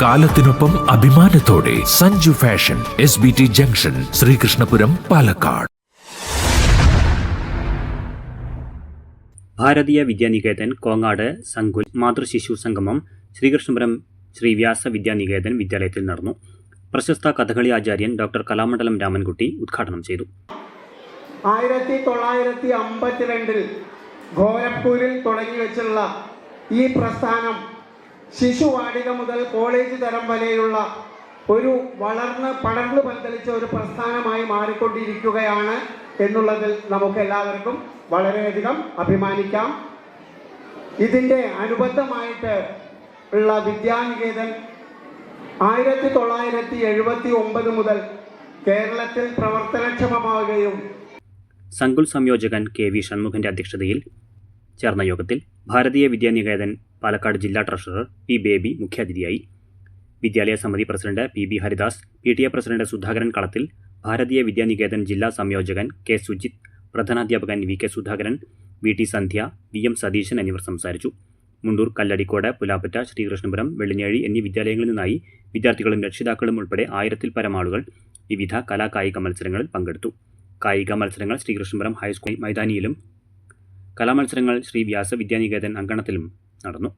കാലത്തിനൊപ്പം അഭിമാനത്തോടെ Sanju fashion S B T junction Sreekrishnapuram Palakkad. Bharatiya Vidyanikethan Kongad Sankul മാതൃശിശു സംഗമം ശ്രീകൃഷ്ണപുരം ശ്രീ വ്യാസ വിദ്യാനികേതൻ വിദ്യാലയത്തിൽ നടന്നു. പ്രശസ്ത കഥകളി ആചാര്യൻ ഡോക്ടർ കലാമണ്ഡലം രാമൻകുട്ടി ഉദ്ഘാടനം ചെയ്തു. ആയിരത്തി തൊള്ളായിരത്തി അമ്പത്തിരണ്ടിൽ ഗോരഖ്പൂരിൽ തുടങ്ങി വെച്ചുള്ള ഈ പ്രസ്ഥാനം ശിശുവാടിക മുതൽ കോളേജ് തരം വരെയുള്ള ഒരു വളർന്ന് പടർന്നു പന്തലിച്ച ഒരു പ്രസ്ഥാനമായി മാറിക്കൊണ്ടിരിക്കുകയാണ് എന്നുള്ളതിൽ നമുക്ക് എല്ലാവർക്കും വളരെയധികം അഭിമാനിക്കാം. ഇതിന്റെ അനുബന്ധമായിട്ട് ഉള്ള വിദ്യാനികേതൻ ആയിരത്തി തൊള്ളായിരത്തി എഴുപത്തി ഒമ്പത് മുതൽ കേരളത്തിൽ പ്രവർത്തനക്ഷമമാവുകയും സങ്കുൽ സംയോജകൻ കെ വി ഷൺമുഖന്റെ അധ്യക്ഷതയിൽ ചേർന്ന യോഗത്തിൽ ഭാരതീയ വിദ്യാനികേതൻ പാലക്കാട് ജില്ലാ ട്രഷറർ പി ബേബി മുഖ്യാതിഥിയായി. വിദ്യാലയ സമിതി president P B Haridas P T A president Sudhakaran Kalathil Bharatiya Vidyanikethan ജില്ലാ സംയോജകൻ K Sujith പ്രധാനാധ്യാപകൻ V K Sudhakaran V T Sandhya V M Satheesan എന്നിവർ സംസാരിച്ചു. മുണ്ടൂർ കല്ലടിക്കോട് പുലാപ്പറ്റ ശ്രീകൃഷ്ണപുരം വെള്ളിനേഴി എന്നീ വിദ്യാലയങ്ങളിൽ നിന്നായി വിദ്യാർത്ഥികളും രക്ഷിതാക്കളും ഉൾപ്പെടെ ആയിരത്തിൽ പരം ആളുകൾ വിവിധ കലാകായിക മത്സരങ്ങളിൽ പങ്കെടുത്തു. കായിക മത്സരങ്ങൾ ശ്രീകൃഷ്ണപുരം ഹൈസ്കൂൾ മൈതാനിയിലും കലാമത്സരങ്ങൾ ശ്രീ വ്യാസ വിദ്യാനികേതൻ അങ്കണത്തിലും നടന്നു